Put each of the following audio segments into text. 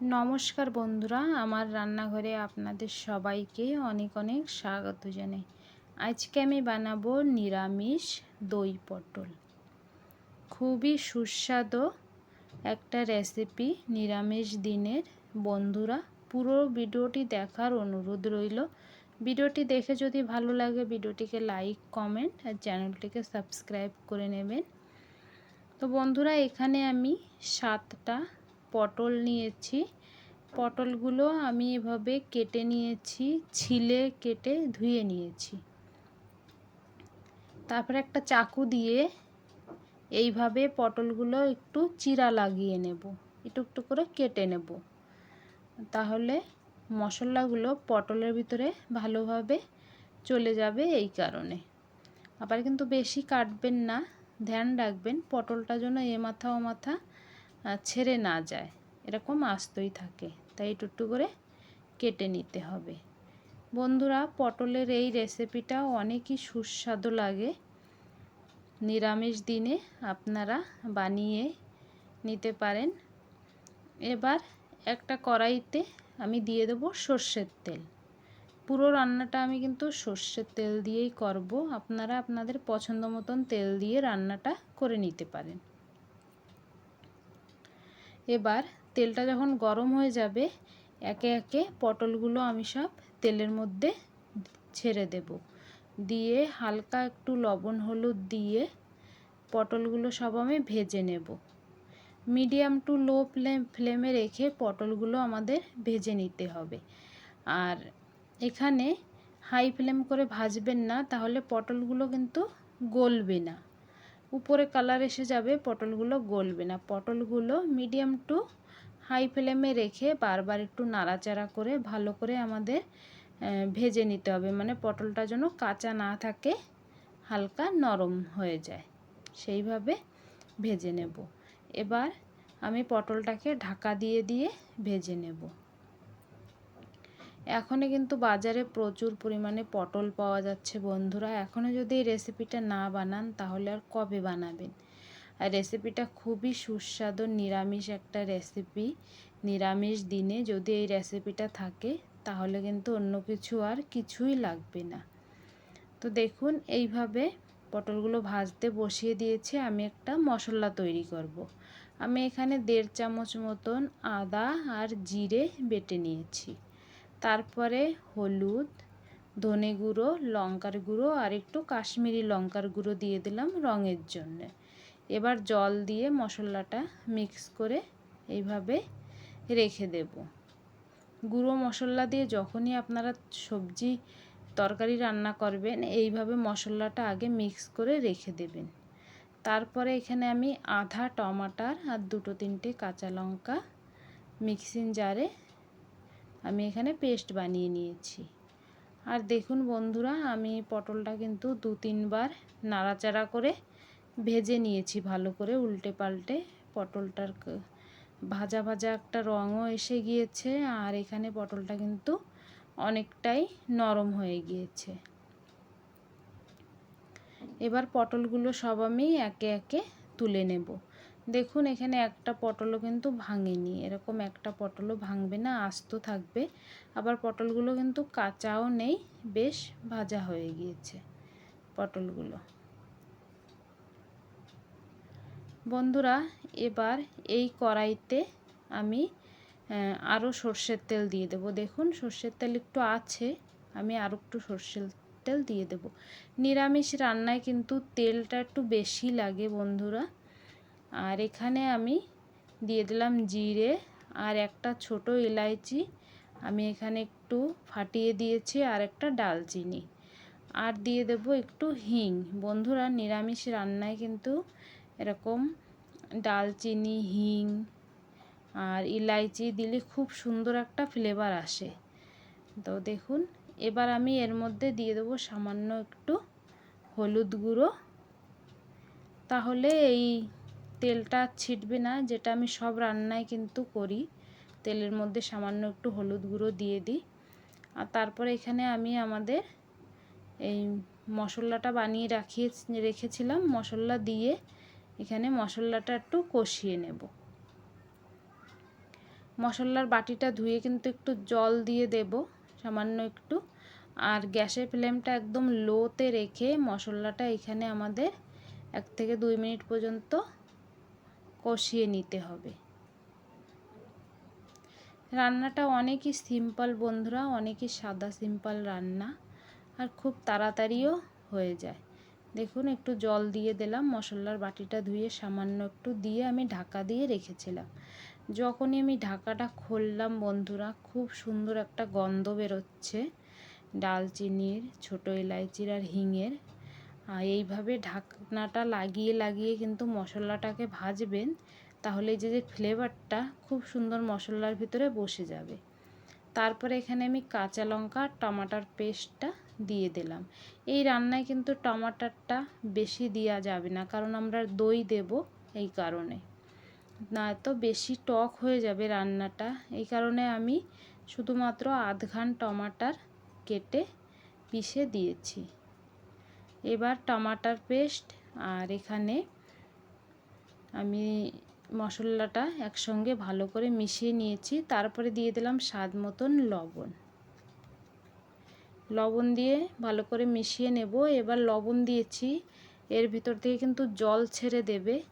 নমস্কার বন্ধুরা, আমার রান্নাঘরে আপনাদের সবাইকে অনেক অনেক স্বাগত জানাই। আজকে আমি বানাবো নিরামিষ দই পটল। খুবই সুস্বাদু একটা রেসিপি নিরামিষ দিনের। বন্ধুরা, পুরো ভিডিওটি দেখার অনুরোধ রইল। ভিডিওটি দেখে যদি ভালো লাগে, ভিডিওটিকে লাইক, কমেন্ট আর চ্যানেলটিকে সাবস্ক্রাইব করে নেবেন। তো বন্ধুরা, এখানে আমি সাতটা পটল নিয়েছি। পটলগুলো আমি এভাবে কেটে নিয়েছি, ছিলে কেটে ধুয়ে নিয়েছি। তারপরে একটা চাকু দিয়ে এইভাবে পটলগুলো একটু চিরা লাগিয়ে নেব, একটু একটু করে কেটে নেব। তাহলে মশলাগুলো পটলের ভিতরে ভালোভাবে চলে যাবে এই কারণে। আবার কিন্তু বেশি কাটবেন না, ধ্যান রাখবেন, পটলটা যেন এ মাথা ও মাথা ছেড়ে না যায়। এরকম আস্তই থাকে। তাই একটু করে কেটে নিতে হবে। বন্ধুরা, পটলের এই রেসিপিটা অনেকই সুস্বাদু লাগে। নিরামিষ দিনে আপনারা বানিয়ে নিতে পারেন। এবার একটা কড়াইতে আমি দিয়ে দেবো সর্ষের তেল। পুরো রান্নাটা আমি কিন্তু সর্ষের তেল দিয়েই করব। আপনারা আপনাদের পছন্দ মতন তেল দিয়ে রান্নাটা করে নিতে পারেন। এবার তেলটা যখন গরম হয়ে যাবে, একে একে পটলগুলো আমি সব তেলের মধ্যে ছেড়ে দেব। দিয়ে হালকা একটু লবণ হলুদ দিয়ে পটলগুলো সব আমি ভেজে নেব। মিডিয়াম টু লো ফ্লেম ফ্লেমে রেখে পটলগুলো আমাদের ভেজে নিতে হবে। আর এখানে হাই ফ্লেম করে ভাজবেন না, তাহলে পটলগুলো কিন্তু গলবে না। উপরে কালার এসে যাবে, পটলগুলো গলবে না। পটলগুলো মিডিয়াম টু হাই ফ্লেমে রেখে বারবার একটু নাড়াচাড়া করে ভালো করে আমাদের ভেজে নিতে হবে। মানে পটলটা যেন কাঁচা না থাকে, হালকা নরম হয়ে যায়। সেইভাবে ভেজে নেব। এবার আমি পটলটাকে ঢাকা দিয়ে দিয়ে ভেজে নেব। এখনও কিন্তু বাজারে প্রচুর পরিমাণে পটল পাওয়া যাচ্ছে বন্ধুরা। এখনও যদি এই রেসিপিটা না বানান, তাহলে আর কবে বানাবেন? আর রেসিপিটা খুবই সুস্বাদু, নিরামিষ একটা রেসিপি নিরামিষ দিনে যদি এই রেসিপিটা থাকে, তাহলে কিন্তু অন্য কিছু আর কিছুই লাগবে না। তো দেখুন, এইভাবে পটলগুলো ভাজতে বসিয়ে দিয়েছি। আমি একটা মশলা তৈরি করব। আমি এখানে দেড় চামচ মতন আদা আর জিরে বেটে নিয়েছি। তারপরে হলুদ, ধনে গুঁড়ো, লঙ্কার গুঁড়ো আর একটু কাশ্মীরি লঙ্কার গুঁড়ো দিয়ে দিলাম রঙের জন্যে। এবার জল দিয়ে মশলাটা মিক্স করে এইভাবে রেখে দেব। গুঁড়ো মশলা দিয়ে যখনই আপনারা সবজি তরকারি রান্না করবেন, এইভাবে মশলাটা আগে মিক্স করে রেখে দেবেন। তারপরে এখানে আমি আধা টমাটার আর দুটো তিনটে কাঁচা লঙ্কা মিক্সিং জারে আমি এখানে পেস্ট বানিয়ে নিয়েছি। আর দেখুন বন্ধুরা, আমি পটলটা কিন্তু দু তিনবার নাড়াচাড়া করে ভেজে নিয়েছি ভালো করে উল্টে পাল্টে। পটলটার ভাজা ভাজা একটা রঙও এসে গিয়েছে আর এখানে পটলটা কিন্তু অনেকটাই নরম হয়ে গিয়েছে। এবার পটলগুলো সব আমি একে একে তুলে নেব। দেখুন, এখানে একটা পটলও কিন্তু ভাঙেনি। এরকম একটা পটলও ভাঙবে না, আস্ত থাকবে। আবার পটলগুলো কিন্তু কাঁচাও নেই, বেশ ভাজা হয়ে গিয়েছে পটলগুলো। বন্ধুরা, এবার এই কড়াইতে আমি আরও সর্ষের তেল দিয়ে দেব। দেখুন, সর্ষের তেল একটু আছে, আমি আরও একটু সর্ষের তেল দিয়ে দেব। নিরামিষ রান্নায় কিন্তু তেলটা একটু বেশি লাগে বন্ধুরা। আর এখানে আমি দিয়ে দিলাম জিরে আর একটা ছোট এলাইচি আমি এখানে একটু ফাটিয়ে দিয়েছি আর একটা ডালচিনি। আর দিয়ে দেব একটু হিং। বন্ধুরা, নিরামিষ রান্নায় কিন্তু এরকম ডালচিনি, হিং আর ইলাইচি দিলে খুব সুন্দর একটা ফ্লেভার আসে। তো দেখুন, এবার আমি এর মধ্যে দিয়ে দেবো সামান্য একটু হলুদ গুঁড়ো। তাহলে এই তেলটা ছিটবে না, যেটা আমি সব রান্নায় কিন্তু করি। তেলের মধ্যে সামান্য একটু হলুদ গুঁড়ো দিয়ে দিই। আর তারপরে এখানে আমি আমাদের এই মশলাটা বানিয়ে রাখিয়ে রেখেছিলাম। মশলা দিয়ে এখানে মশলাটা একটু কষিয়ে নেব। মশলার বাটিটা ধুয়ে কিন্তু একটু জল দিয়ে দেব, সামান্য একটু। আর গ্যাসের ফ্লেমটা একদম লোতে রেখে মশলাটা এখানে আমাদের এক থেকে দুই মিনিট পর্যন্ত কষিয়ে নিতে হবে। রান্নাটা অনেকই সিম্পল বন্ধুরা, অনেকই সাদা সিম্পল রান্না আর খুব তাড়াতাড়িও হয়ে যায়। দেখুন, একটু জল দিয়ে দিলাম, মশলার বাটিটা ধুয়ে সামান্য একটু দিয়ে আমি ঢাকা দিয়ে রেখেছিলাম। যখনই আমি ঢাকাটা খুললাম বন্ধুরা, খুব সুন্দর একটা গন্ধ বেরোচ্ছে। ডালচিনির, ছোটো এলাইচির আর হিঙের এইভাবে ঢাকনাটা লাগিয়ে লাগিয়ে কিন্তু মশলাটাকে ভাজবেন, তাহলে যে যে ফ্লেভারটা খুব সুন্দর মশলার ভিতরে বসে যাবে। তারপরে এখানে আমি কাঁচা লঙ্কা আর টমাটার পেস্টটা দিয়ে দিলাম। এই রান্নায় কিন্তু টমাটারটা বেশি দেওয়া যাবে না, কারণ আমরা দই দেব এই কারণে। না তো বেশি টক হয়ে যাবে রান্নাটা, এই কারণে আমি শুধুমাত্র আধ ঘান টমাটার কেটে পিষে দিয়েছি। এবার টমাটার পেস্ট আর এখানে আমি মশলাটা একসঙ্গে ভালো করে মিশিয়ে নিয়েছি। তারপরে দিয়ে দিলাম স্বাদ মতন লবণ। লবণ দিয়ে ভালো করে মিশিয়ে নেব। এবার লবণ দিয়েছি। এর ভিতর থেকে কিন্তু জল ছেড়ে দেবে।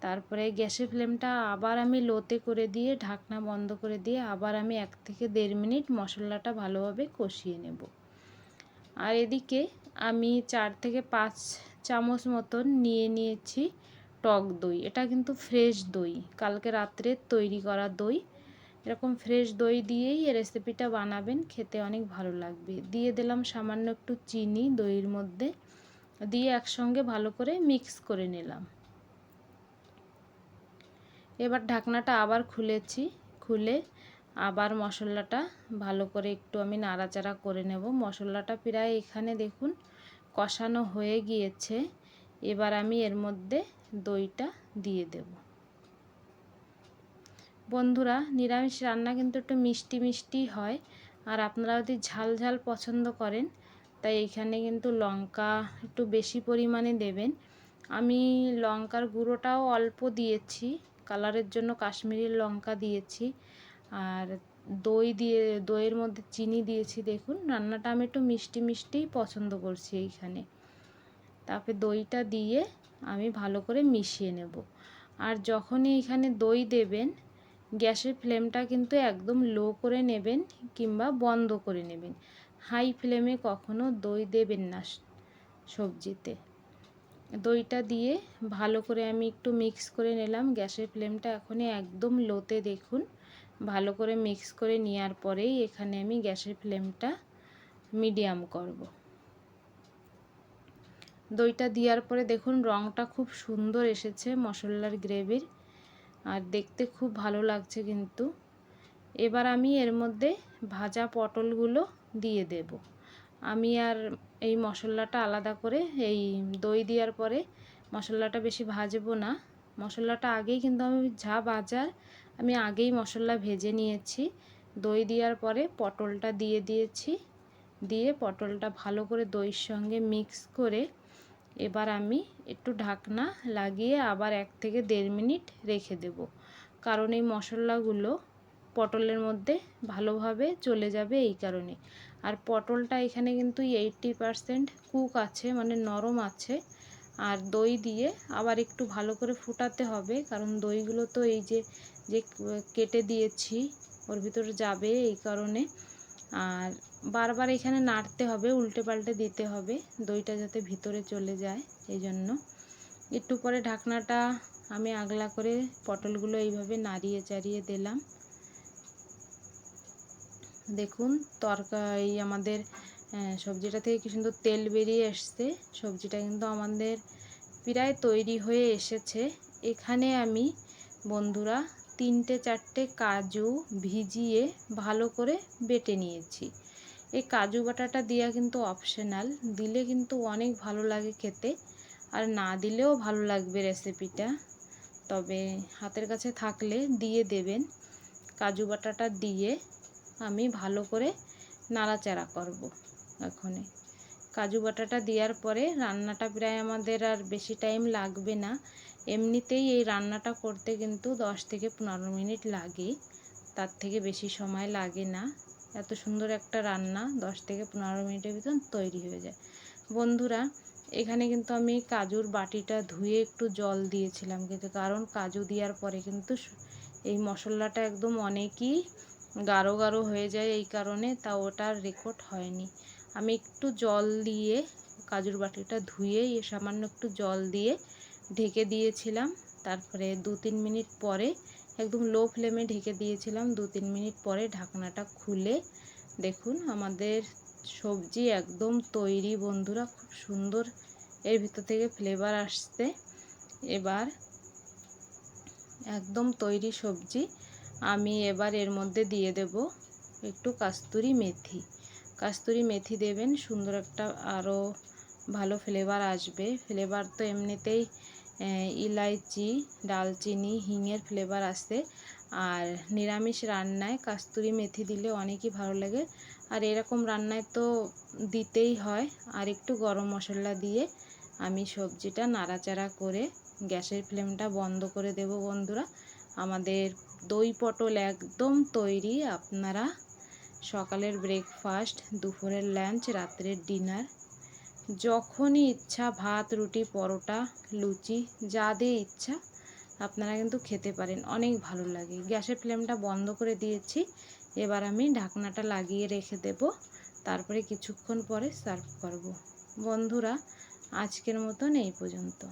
তারপরে গ্যাসের ফ্লেমটা আবার আমি লোতে করে দিয়ে, ঢাকনা বন্ধ করে দিয়ে, আবার আমি এক থেকে দেড় মিনিট মশলাটা ভালোভাবে কষিয়ে নেব। আর এদিকে আমি চার থেকে পাঁচ চামচ মতন নিয়ে নিয়েছি টক দই। এটা কিন্তু ফ্রেশ দই। কালকে রাত্রে তৈরি করা দই। এরকম ফ্রেশ দই দিয়েই এই রেসিপিটা বানাবেন, খেতে অনেক ভালো লাগবে। দিয়ে দিলাম সামান্য একটু চিনি দইয়ের মধ্যে। দিয়ে একসঙ্গে ভালো করে মিক্স করে নিলাম। এবার ঢাকনাটা আবার খুলেছি। খুলে আবার মশলাটা ভালো করে একটু আমি নাড়াচাড়া করে নেব। মশলাটা প্রায় এখানে দেখুন কষানো হয়ে গিয়েছে। এবার আমি এর মধ্যে দইটা দিয়ে দেব। বন্ধুরা, নিরামিষ রান্না কিন্তু একটু মিষ্টি মিষ্টি হয় আর আপনারা যদি ঝাল ঝাল পছন্দ করেন, তাই এখানে কিন্তু লঙ্কা একটু বেশি পরিমাণে দেবেন। আমি লঙ্কার গুঁড়োটাও অল্প দিয়েছি, কালারের জন্য কাশ্মীরি লঙ্কা দিয়েছি। আর দই দিয়ে, দইয়ের মধ্যে চিনি দিয়েছি, দেখুন। রান্নাটা আমি একটু মিষ্টি মিষ্টিই পছন্দ করছি এইখানে। তারপরে দইটা দিয়ে আমি ভালো করে মিশিয়ে নেব। আর যখনই এখানে দই দেবেন, গ্যাসের ফ্লেমটা কিন্তু একদম লো করে নেবেন কিংবা বন্ধ করে নেবেন। হাই ফ্লেমে কখনো দই দেবেন না সবজিতে। দইটা দিয়ে ভালো করে আমি একটু মিক্স করে নিলাম। গ্যাসের ফ্লেমটা এখনই একদম লোতে দেখুন। ভালো করে মিক্স করে নেওয়ার পরেই এখানে আমি গ্যাসের ফ্লেমটা মিডিয়াম করব। দইটা দেওয়ার পরে দেখুন রঙটা খুব সুন্দর এসেছে মশলার গ্রেভির। আর দেখতে খুব ভালো লাগছে কিন্তু। এবার আমি এর মধ্যে ভাজা পটলগুলো দিয়ে দেব। আমি আর এই মশলাটা আলাদা করে এই দই দেওয়ার পরে মশলাটা বেশি ভাজবো না। মশলাটা আগেই কিন্তু আমি যা বাজার, আমি আগেই মশলা ভেজে নিয়েছি। দই দেওয়ার পরে পটলটা দিয়ে দিয়েছি। দিয়ে পটলটা ভালো করে দইয়ের সঙ্গে মিক্স করে এবার আমি একটু ঢাকনা লাগিয়ে আবার এক থেকে দেড় মিনিট রেখে দেব। কারণ এই মশলাগুলো পটলের মধ্যে ভালোভাবে চলে যাবে এই কারণে। আর পটলটা এখানে কিন্তু এইটটি পারসেন্ট কুক আছে মানে নরম আছে। আর দই দিয়ে আবার একটু ভালো করে ফুটাতে হবে, কারণ দইগুলো তো এই যে যে কেটে দিয়েছি ওর ভিতরে যাবে এই কারণে। আর বারবার এখানে নাড়তে হবে, উল্টে পাল্টে দিতে হবে দইটা যাতে ভিতরে চলে যায় এই জন্য। একটু পরে ঢাকনাটা আমি আগলা করে পটলগুলো এইভাবে নাড়িয়ে চাড়িয়ে দিলাম। দেখুন তরকারি আমাদের সবজিটা থেকে কি সুন্দর তেল বেরিয়ে এসছে সবজিটা কিন্তু আমাদের প্রায় তৈরি হয়ে এসেছে। এখানে আমি বন্ধুরা তিনটে চারটে কাজু ভিজিয়ে ভালো করে বেটে নিয়েছি। এই কাজু বাটাটা দেওয়া কিন্তু অপশনাল দিলে কিন্তু অনেক ভালো লাগে খেতে, আর না দিলেও ভালো লাগবে রেসিপিটা তবে হাতের কাছে থাকলে দিয়ে দেবেন। কাজু বাটাটা দিয়ে আমি ভালো করে নাড়াচাড়া করব। এখনে কাজু বাটাটা দেওয়ার পরে রান্নাটা প্রায় আমাদের আর বেশি টাইম লাগবে না। এমনিতেই এই রান্নাটা করতে কিন্তু দশ থেকে পনেরো মিনিট লাগে তার থেকে বেশি সময় লাগে না। এত সুন্দর একটা রান্না দশ থেকে পনেরো মিনিটের ভিতর তৈরি হয়ে যায়। বন্ধুরা, এখানে কিন্তু আমি কাজুর বাটিটা ধুয়ে একটু জল দিয়েছিলাম কিন্তু কারণ কাজু দেওয়ার পরে কিন্তু এই মশলাটা একদম অনেকই গাঢ় গাঢ় হয়ে যায় এই কারণে, তা ওটার রেকর্ড হয়নি। আমি একটু জল দিয়ে কাজুর বাটিটা ধুয়ে এ সামান্য একটু জল দিয়ে ঢেকে দিয়েছিলাম। তারপরে দু তিন মিনিট পরে একদম লো ফ্লেমে ঢেকে দিয়েছিলাম। দু তিন মিনিট পরে ঢাকনাটা খুলে দেখুন আমাদের সবজি একদম তৈরি বন্ধুরা, খুব সুন্দর। এর ভিতর থেকে ফ্লেভার আসছে। এবার একদম তৈরি সবজি আমি এবার এর মধ্যে দিয়ে দেব একটু কাস্তুরি মেথি। কাস্তুরি মেথি দেবেন, সুন্দর একটা আরও ভালো ফ্লেভার আসবে। ফ্লেভার তো এমনিতেই ইলাইচি, ডালচিনি, হিঙের ফ্লেভার আসে আর নিরামিষ রান্নায় কাস্তুরি মেথি দিলে অনেকই ভালো লাগে। আর এরকম রান্নায় তো দিতেই হয়। আর একটু গরম মশলা দিয়ে আমি সবজিটা নাড়াচাড়া করে গ্যাসের ফ্লেমটা বন্ধ করে দেব বন্ধুরা। আমাদের দই পটল একদম তৈরি, আপনারা সকালের ব্রেকফাস্ট দুপুরের লাঞ্চ রাত্রের ডিনার যখনই ইচ্ছা ভাত, রুটি, পরোটা, লুচি, যা দিয়ে ইচ্ছা আপনারা কিন্তু খেতে পারেন। অনেক ভালো লাগে। গ্যাসের ফ্লেমটা বন্ধ করে দিয়েছি। এবার আমি ঢাকনাটা লাগিয়ে রেখে দেব। তারপরে কিছুক্ষণ পরে সার্ভ করব। বন্ধুরা, আজকের মতন এই পর্যন্ত।